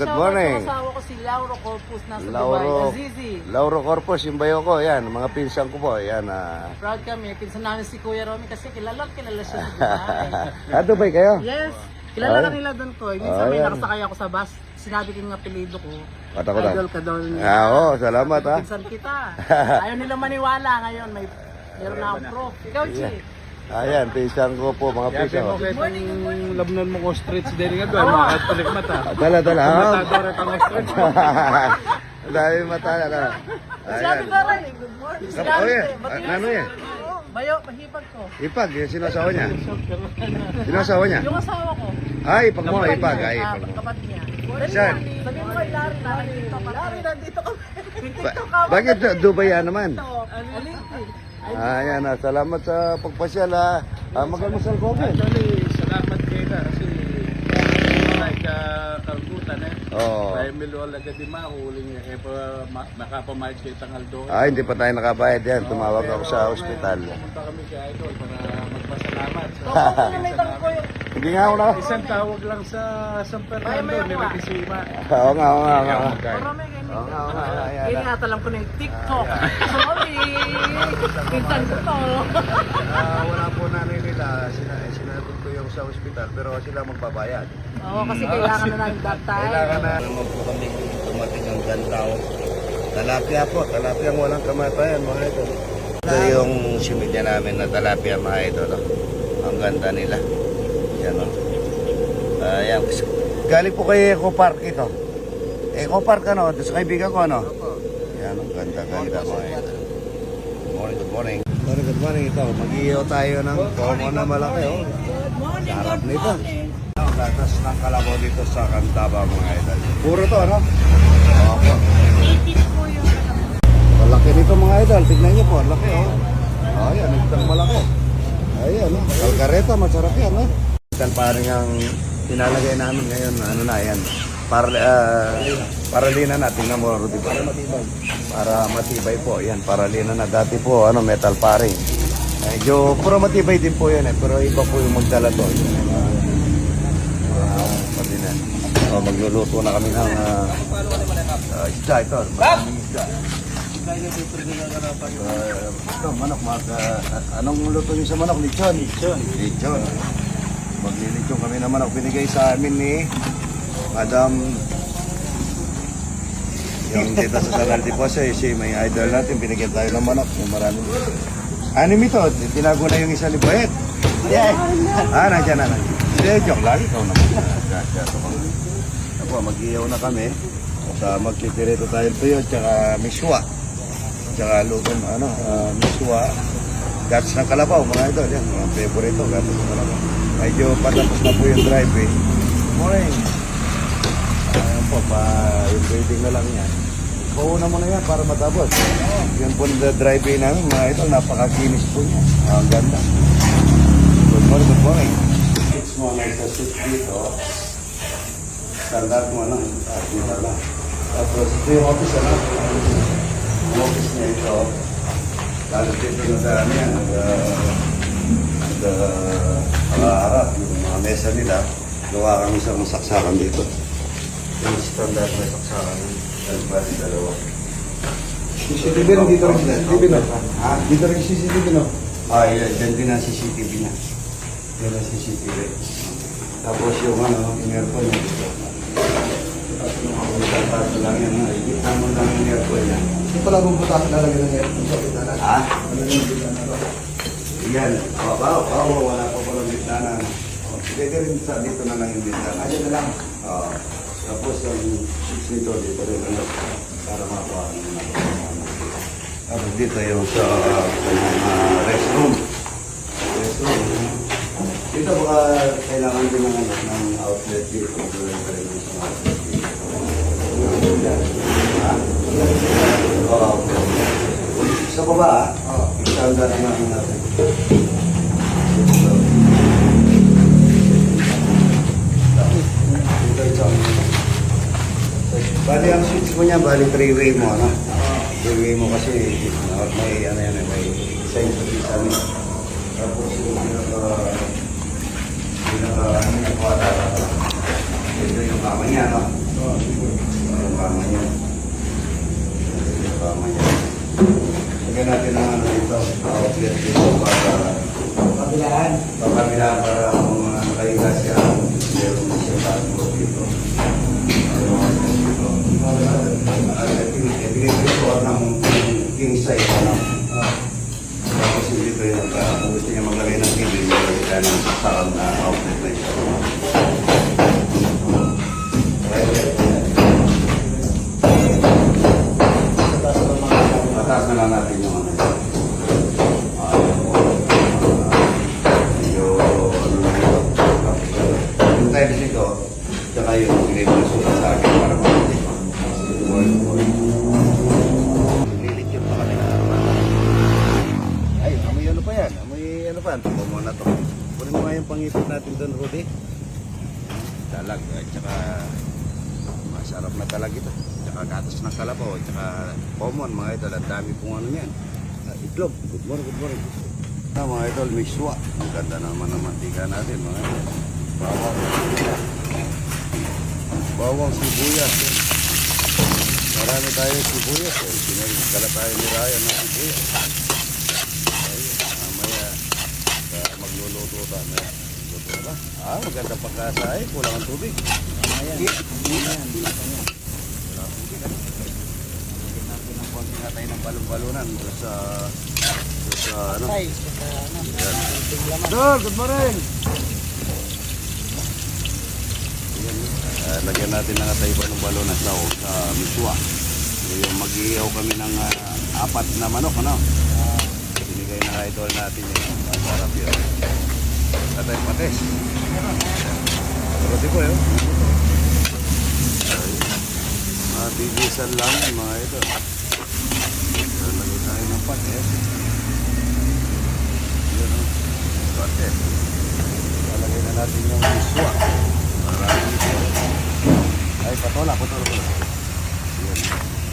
Good morning. sa asawa ko si Lauro Corpus nasa Dubai. Lauro, Azizi. Lauro Corpus, yung bayo ko, yan, mga pinsan ko po, yan. ah. Proud kami. Pinsan namin si Kuya Romy kasi kilala kilala siya sa Dubai. ah, Dubai kayo? yes. Kilala Ay. ka nila doon ko. Minsan may Ayan. nakasakay ako sa bus. Sinabi ko yung apelido ko. Katakutan. Idol ka niya. Ah, oo, salamat ha. Pinsan kita. Ayaw nila maniwala ngayon. May meron na akong proof. Ikaw, Chi. Ayan, pinsan ko po, mga pinsan ko. Good morning, good morning. Labnan mo ko streets din nga doon, mga katulik mata. Dala, dala. ah. Matadore ka mo streets. Ang dami mata na. Sabi Ayan. rin. eh, Good morning. Oh. Ah, Ano yan? Bayo, mahipag ko. Ipag, yung sinasawa niya. Sinasawa niya? Yung asawa ko. Ay, ipag mo, ipag. Ay, Ah, ipag mo. Kapatid niya. Saan? Sabi mo kay Larry. Larry, nandito ka. Ba- bakit Du- Dubai yan naman? Alin? Ah, yan, ah, salamat sa pagpasyal ha. Ah, mag-almusal ko okay. Actually, salamat kayo na kasi ay ka kalbutan eh. Oo. Dahil milwala ka di mahuling niya eh pa ma- makapamayad kayo tangal doon. Ah, hindi pa tayo nakabayad yan. Tumawag ako sa ospital. Pumunta kami kay Idol para magpasalamat. So, May tangko yung... Hindi nga ako na. Isang tawag lang sa San Fernando, Ay, may ni ako, ah. Regisima. Oo nga, oo nga, oo nga. Oo nga, oo nga. Lang ko na yung TikTok. Sorry. Pinsan ko to. Ah, wala po nanay nila. Sina sinagot ko yung sa ospital pero sila magbabayad. Oo, kasi kailangan na namin that time. Kailangan na. Naman po kami dumating ang gandao. Talapia po. Talapia walang kamatayan mga ito. Ito yung similya namin na talapia mga ito. No? Ang ganda nila. Yan o. Ayan. Galing po kay Eco Park ito. Eco Park ano? Doon sa kaibigan ko ano? Yan ang ganda-ganda ito. Good morning, good morning. Good morning, good morning. Ito, mag-iihaw tayo ng komo na malaki. Oh. Sarap nito. Ang gatas ng kalabaw dito sa Cantaba mga idol. Puro to, ano? Opo. Malaki nito mga idol. Tignan niyo po, ang laki oh. Oh, yan, itong malaki. Ayan, oh. Kalkareta, masarap yan, oh. Itan parang ang pinalagay namin ngayon, ano na yan. Para, uh, paralina na, tingnan mo, Rudy. Para matibay. Para matibay po, yan, paralina na. Dati po, ano, metal paring. Medyo, puro matibay din po yan eh, pero iba po yung magdala to. Mga, uh, madinan. Oh, magluluto na kami ng uh, uh, isda ito. Maraming isda. Uh, ito, manok, mag, uh, anong luto niyo sa manok? Lechon? Lechon. Lechon. Maglilechon kami ng manok. Binigay sa amin ni Madam yung dito sa Saral de Poso, eh, si may idol natin, binigyan tayo ng manok. Yung maraming Anim ito, tinago na yung isa ni Boyet. Yeah. Ah, nandiyan na nandiyan. Hindi, joke lang. Ikaw naman. Ako, mag-iyaw na kami. Sa magtitirito tayo tuyo, tsaka miswa. Tsaka lutong, ano, uh, miswa. Gats ng kalabaw, mga idol. Yan, mga favorito, gats ng kalabaw. Medyo patapos na po yung drive eh. Morning. Po, pa, yung breathing na lang yan. Pauna mo na yan para matapos. Yan po na drive-way namin, mga ito, napakakinis po niya. Ah, Ang ganda. Good morning, good morning. It's mo sa seat dito. Standard mo na, at dito na. Tapos ito yung office, ano? Yung office niya ito. Lalo dito na sa ano yan, nag, nag, nakaharap, yung mga mesa nila. Gawa kami sa mga saksakan dito. Yung standard na saksakan. Dalawa, dalawa. CCTV rin dito rin CCTV no? Ha? Dito rin CCTV no? Ah, yan. Diyan din ang CCTV na. Yan ang CCTV. Tapos yung ano, yung aircon niya dito. Tapos yung mga kontratato lang yan. Ikita mo lang yung aircon niya. Ito pala bubutasan lalagyan ng aircon sa. Ha? Ano yung pitanan na to? Yan. Oh, wow, wow, wala pa pala bintana. Oh, Pwede rin sa dito na lang yung bintana. Ayan na lang. Oo. Tapos yung switch nito dito rin ano, para makuha ng Tapos dito yung sa uh, restroom. Restroom. Dito baka kailangan din ng, ng outlet dito. Doon pa rin sa outlet dito. Sa baba, ah. Oo. Isanda na namin natin. Bali ang switch mo niya, bali three-way mo, ano? Three-way mo kasi may ano yan, may design sa niya. Tapos yung pinaka, pinaka, ano niya, kwata, ito yung kama niya, no? Ang kama niya. Ang kama niya. Lagyan natin ang ano dito. Outlet dito para Kabilaan. Pagkamilaan para kung mga nakahiga siya, meron siya tago dito. Natin yung ano. Ah, ano na. Yung tiles nito, tsaka yung grade na sulat sa akin para makapit. Lilit yung pa kanina. Ay, amoy ano pa yan? Amoy ano pa? Tumo mo na mo yung pangipit natin doon, Rudy. Dalag, at tsaka masarap na talag ito. Tsaka gatas ng kalabaw, tsaka common mga idol. Ang dami pong ano yan. Ah, itlog. Good morning, good morning. Ah, mga idol, may suwa. Ang ganda naman ng mantika natin, mga idol. Bawang. Bawang sibuyas. eh. Marami tayo sibuyas. Eh. Pinagkala tayo ni Ryan ng sibuyas. Mamaya uh, magluluto tayo. Na ba? Ah, maganda pagkasahe. Kulang ang tubig. Mamaya. natin ng balon-balunan doon sa doon sa ano. Ay, sa ano. Dol, good morning. Uh, lagyan natin ng tayo ng balon na sa sa miswa. Yung mag-iihaw kami ng ah, apat na manok, ano? Binigay na idol natin yun. Masarap yun. Tatay pates. Pero di ko yun. Mabilisan lang yung mga ito. Tayo ng pates. Yan o. Pates. Lalagay na natin yung miswa. Maraming ito. Ay, patola, patola, patola. Yan.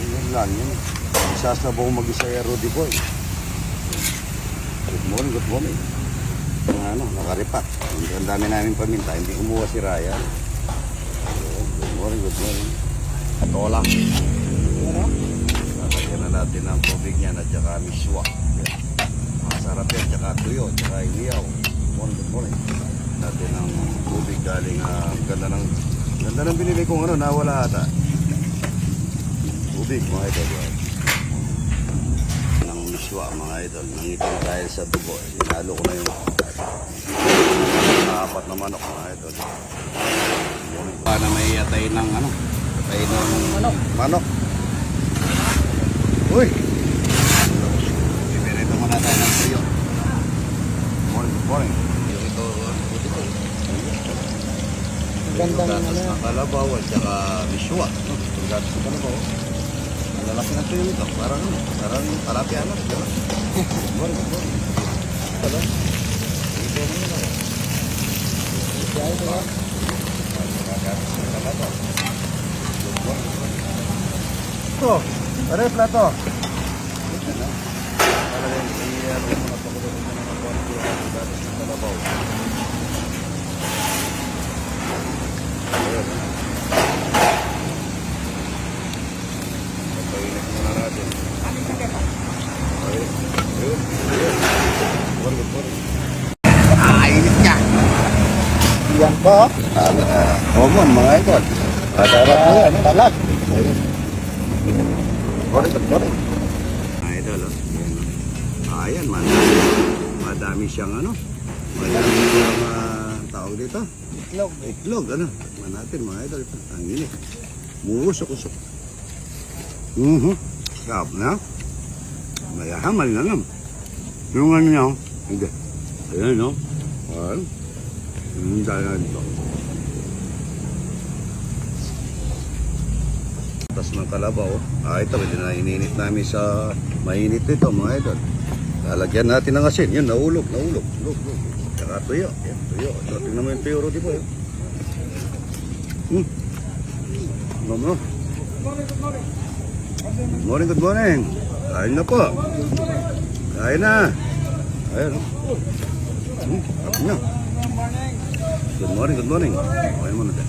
Yan lang yun. Isasabaw mag-isa yung Rudy Boy. Good morning, good morning. Ano, nakaripat. Ang dami namin paminta, hindi kumuha si Ryan. Good morning, good morning. Patola. Na natin ang tubig niyan at saka miswa. Yan. Masarap yan, tsaka tuyo, tsaka iniyaw. Morning, morning. Natin ang tubig galing, ah, ganda ng, ganda ng binili kong ano, nawala ata. Tubig, mga idol. yan. Ng miswa, mga idol. Nangitin tayo sa dugo. Sinalo ko na yung apat na manok, mga idol. Para may yatay ng ano, yatay ng manok. Manok. Uy! Bibirito muna tayo ng tuyo. Morning, morning. Ito, po dito? Ganda ng ano. Ang kalabaw at saka miswa. No? Yung gatas ng kalabaw. Ang lalaki ng tuyo nito. Parang ano, parang talapia. Diba? Morning, morning. Pala. Ito mo na lang. Kaya ito ah. Gatas ng kalabaw. Ito, pare plato. Ito na. Talagang i-ano mo na pakuloy mo na ng konti ang kalabaw. Ayun. Papainit muna natin. Ayun. Ayun. Ayun. Good good morning. Ah, init ka. Yan po. Ah, common mga idol. Masarap na yan. Talag. Good morning. Mga idol, oh. Yan, oh. Ah, yan, madami. Madami siyang ano. Siyang ah, tawag dito. Itlog. Itlog, ano. Tikman natin mga idol. Ang init. Musok-usok. Mhm. Sarap na. Mayahamal na lang. Yung ano niya, oh. hindi. Ayan, no? Ayan. Yung dala dito. Tapos ng kalabaw. Ah, ito, pwede na ininit namin sa mainit ito, mga idol. Lalagyan natin ng asin. Yun, naulog, naulog. Ulog, ulog. Tsaka tuyo. Yan, tuyo. Ito, tingnan mo yung tuyo, Rudy boy. Hmm. Ano mo? Good morning, good morning. Kain na po. Kain na. Ayun. oh. Hmm, kain na. Good morning, good morning. Kain mo na din.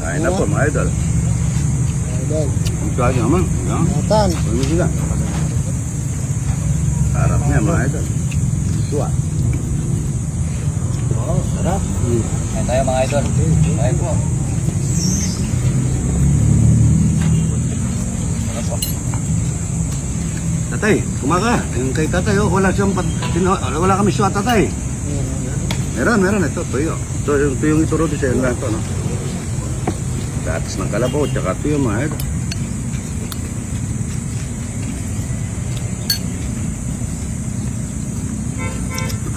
Kain na po mga idol. Idol. Ito aja naman. Yan. Matan. Ano sila? Sarap niya mga idol. Tua. Oo, sarap. Kain tayo mga idol. Kain po. Tatay, kumaka. Yung kay tatay, oh, wala siyang pat, wala kami suwa tatay. Meron, meron. Ito, tuyo. Ito, yung tuyong ituro sa'yo lang ito, no? Gatas ng kalabaw, tsaka tuyo mga idol.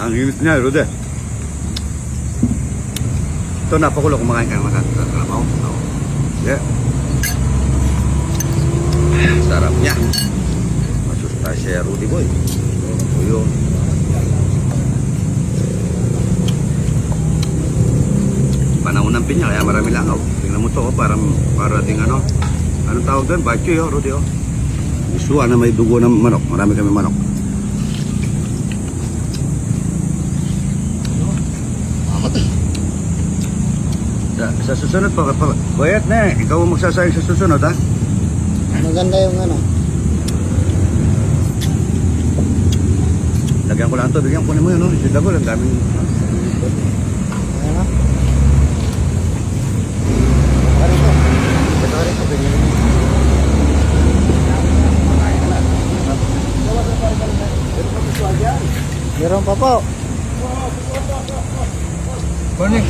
Ang init niya, Rude. Ito, napakulo kumakain ka ng kalabaw. Oo. Yeah. Sarap niya. Masusta siya Rudy Boy. Tuyo. Panahon ng pinya, kaya marami langaw. Tingnan mo to, oh, para, para ding ano. Anong tawag doon? Bachoy, oh, Rudy, oh. Isuwa na may dugo ng manok. Marami kami manok. Sa, sa susunod pa, pa, bayat na eh. Ikaw ang magsasayang sa susunod, ha? Maganda yung ano. Lagyan ko lang ito, bigyan ko mo yun, no? Si Dagol, ang daming... Na. Meron pa po. Morning.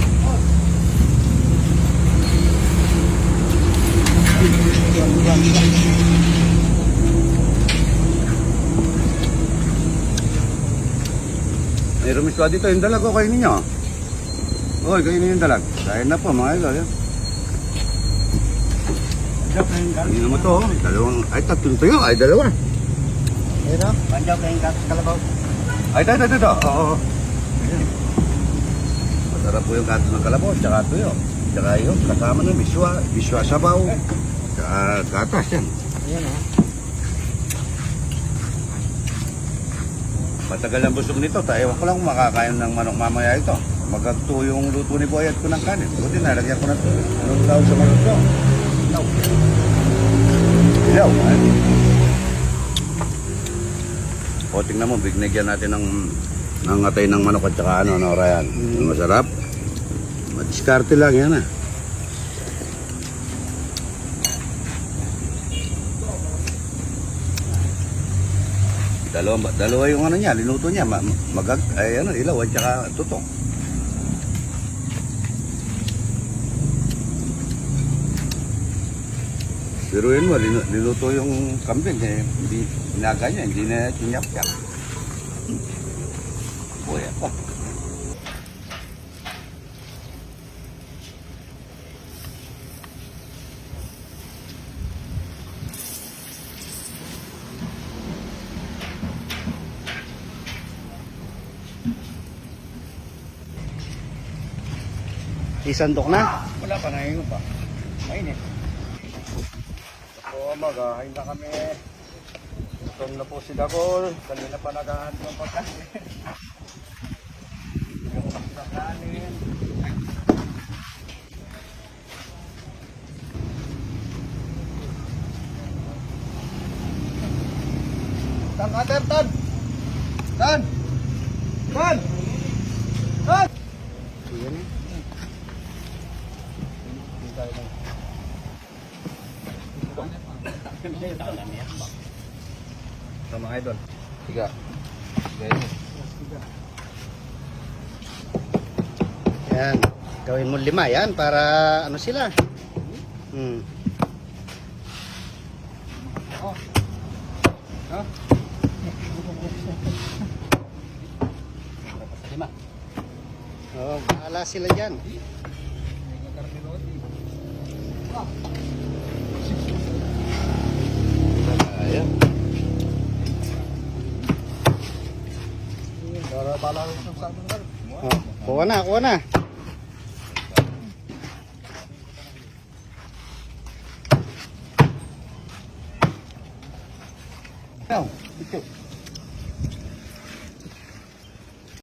May rumiswa dito, yung dalag ko, kainin nyo. Hoy, kainin yung dalag. Kain na po, mga idol. Yan. Kainin mo to, oh. dalawang, ay tatlong tuyo, ay dalawa. Na. Panjaw kayong kalabaw. Ay, ito, ito, ito. Oo. oo. Masarap po yung kato ng kalabaw, tsaka tuyo. Tsaka yun, kasama na, biswa, biswa sabaw. Tsaka gatas yan. Ayan na. Matagal ang busog nito, tayo ko lang kung makakain ng manok mamaya ito. Magagto yung luto ni Boy at ko ng kanin. Buti na, lagyan ko na ito. Anong tawag sa manok to? Ilaw. Ilaw. ay. O, tingnan mo, bignigyan natin ng ng atay ng manok at saka ano, no, Ryan. Masarap. Madiskarte lang yan, ah. Dalawa, dalawa yung ano niya, linuto niya, ma, magag, ay ano, ilaw at saka tutong. Pero yun mo, linu- niluto yung kambing, eh, hindi, inaga niya, hindi na chinyap-yap. Boy, ako. Isandok na? Wala pa ngayon pa. Mainit. Po, maghahain na kami. Gutom na po si Dagol. Kanina pa nagahan ng pagkain. Yung pagkakanin. Sa mga idol. Tiga. Yan. Gawin mo lima yan para ano sila. Hmm. Lima. Oh, bahala sila dyan. Ayan. Oh, kuha na, kuha na. Ikaw.